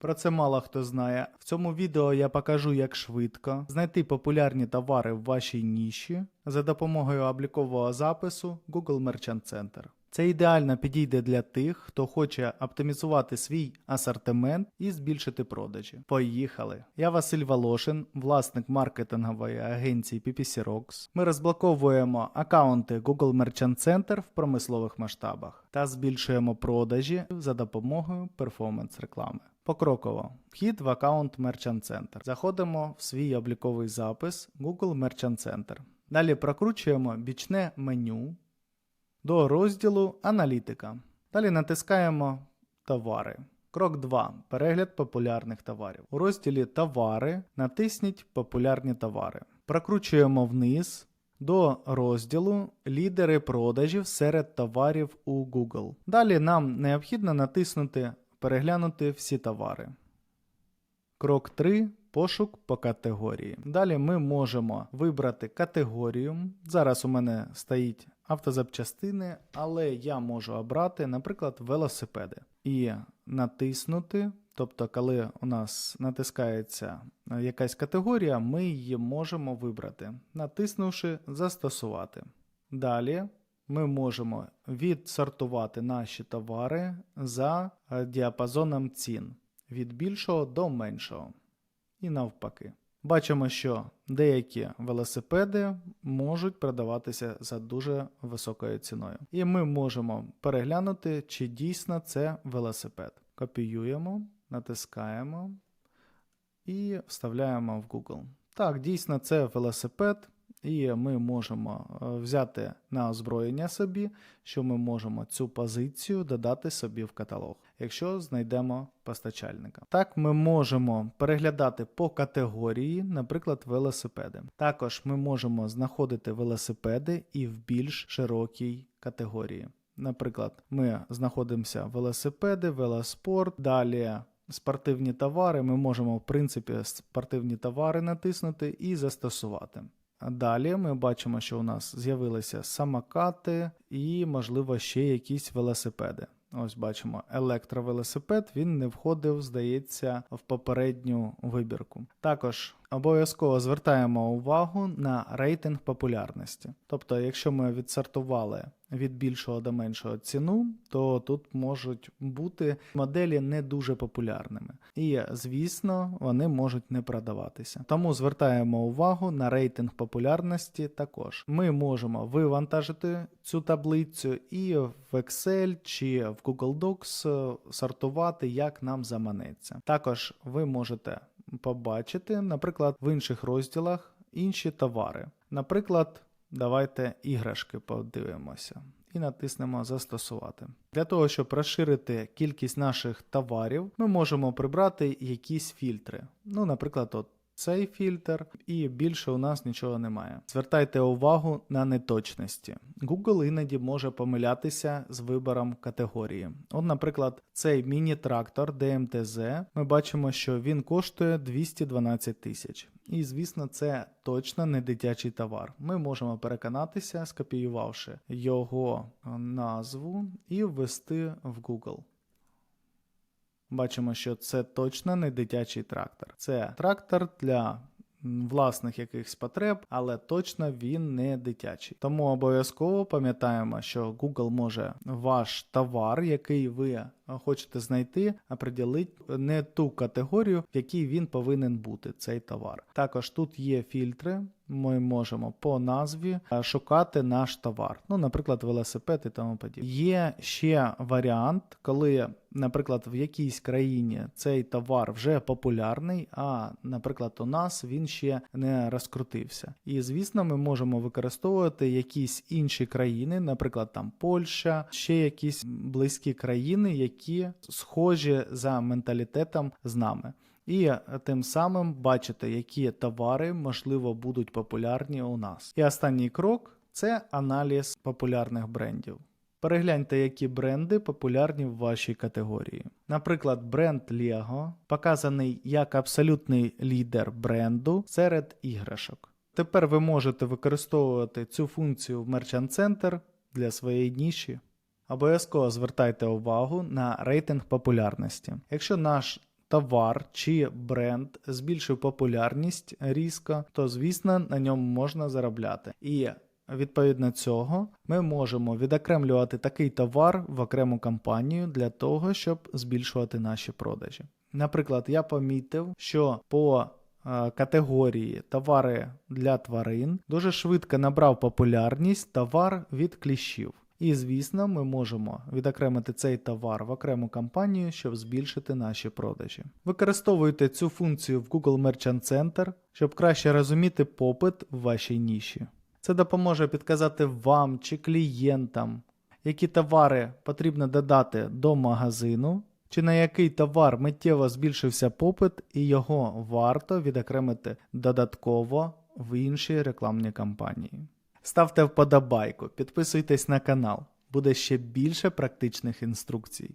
Про це мало хто знає. В цьому відео я покажу, як швидко знайти популярні товари в вашій ніші за допомогою облікового запису Google Merchant Center. Це ідеально підійде для тих, хто хоче оптимізувати свій асортимент і збільшити продажі. Поїхали! Я Василь Волошин, власник маркетингової агенції PPC Rocks. Ми розблоковуємо аккаунти Google Merchant Center в промислових масштабах та збільшуємо продажі за допомогою перформанс реклами. Покроково. Вхід в аккаунт Merchant Center. Заходимо в свій обліковий запис Google Merchant Center. Далі прокручуємо бічне меню до розділу Аналітика. Далі натискаємо Товари. Крок 2. Перегляд популярних товарів. У розділі Товари натисніть Популярні товари. Прокручуємо вниз до розділу Лідери продажів серед товарів у Google. Далі нам необхідно натиснути Переглянути всі товари. Крок 3. Пошук по категорії. Далі ми можемо вибрати категорію. Зараз у мене стоїть автозапчастини, але я можу обрати, наприклад, велосипеди. І натиснути. Тобто, коли у нас натискається якась категорія, ми її можемо вибрати, натиснувши Застосувати. Далі ми можемо відсортувати наші товари за е, діапазоном цін від більшого до меншого. І навпаки. Бачимо, що деякі велосипеди можуть продаватися за дуже високою ціною. І ми можемо переглянути, чи дійсно це велосипед. Копіюємо, натискаємо і вставляємо в Google. Так, дійсно, це велосипед. І ми можемо е, взяти на озброєння собі, що ми можемо цю позицію додати собі в каталог, якщо знайдемо постачальника. Так, ми можемо переглядати по категорії, наприклад, велосипеди. Також ми можемо знаходити велосипеди і в більш широкій категорії. Наприклад, ми знаходимося велосипеди, велоспорт, далі. Спортивні товари, ми можемо, в принципі, спортивні товари натиснути і застосувати. Далі ми бачимо, що у нас з'явилися самокати і, можливо, ще якісь велосипеди. Ось бачимо, електровелосипед він не входив, здається, в попередню вибірку. Також обов'язково звертаємо увагу на рейтинг популярності. Тобто, якщо ми відсортували від більшого до меншого ціну, то тут можуть бути моделі не дуже популярними. І, звісно, вони можуть не продаватися. Тому звертаємо увагу на рейтинг популярності також. Ми можемо вивантажити цю таблицю і в Excel чи в Google Docs сортувати, як нам заманеться. Також ви можете побачити, наприклад, в інших розділах інші товари. Наприклад, давайте іграшки подивимося. І натиснемо Застосувати. Для того, щоб розширити кількість наших товарів, ми можемо прибрати якісь фільтри. Ну, наприклад, от цей фільтр, і більше у нас нічого немає. Звертайте увагу на неточності. Google іноді може помилятися з вибором категорії. От, наприклад, цей міні-трактор DMTZ, ми бачимо, що він коштує 212 тисяч. І, звісно, це точно не дитячий товар. Ми можемо переконатися, скопіювавши його назву і ввести в Google. Бачимо, що це точно не дитячий трактор. Це трактор для власних якихось потреб, але точно він не дитячий. Тому обов'язково пам'ятаємо, що Google може ваш товар, який ви хочете знайти, оприділити не ту категорію, в якій він повинен бути, цей товар. Також тут є фільтри. Ми можемо по назві шукати наш товар, ну, наприклад, велосипед і тому подібне. Є ще варіант, коли, наприклад, в якійсь країні цей товар вже популярний, а, наприклад, у нас він ще не розкрутився. І, звісно, ми можемо використовувати якісь інші країни, наприклад, там Польща, ще якісь близькі країни, які схожі за менталітетом з нами. І тим самим бачите, які товари, можливо, будуть популярні у нас. І останній крок це аналіз популярних брендів. Перегляньте, які бренди популярні в вашій категорії. Наприклад, бренд Lego показаний як абсолютний лідер бренду серед іграшок. Тепер ви можете використовувати цю функцію в Merchant Center для своєї ніші. Обов'язково звертайте увагу на рейтинг популярності. Якщо наш товар чи бренд збільшив популярність різко, то звісно на ньому можна заробляти. І відповідно цього ми можемо відокремлювати такий товар в окрему компанію для того, щоб збільшувати наші продажі. Наприклад, я помітив, що по е, категорії товари для тварин дуже швидко набрав популярність товар від кліщів. І, звісно, ми можемо відокремити цей товар в окрему компанію, щоб збільшити наші продажі. Використовуйте цю функцію в Google Merchant Center, щоб краще розуміти попит в вашій ніші. Це допоможе підказати вам чи клієнтам, які товари потрібно додати до магазину, чи на який товар миттєво збільшився попит і його варто відокремити додатково в іншій рекламній кампанії. Ставте вподобайку, підписуйтесь на канал, буде ще більше практичних інструкцій.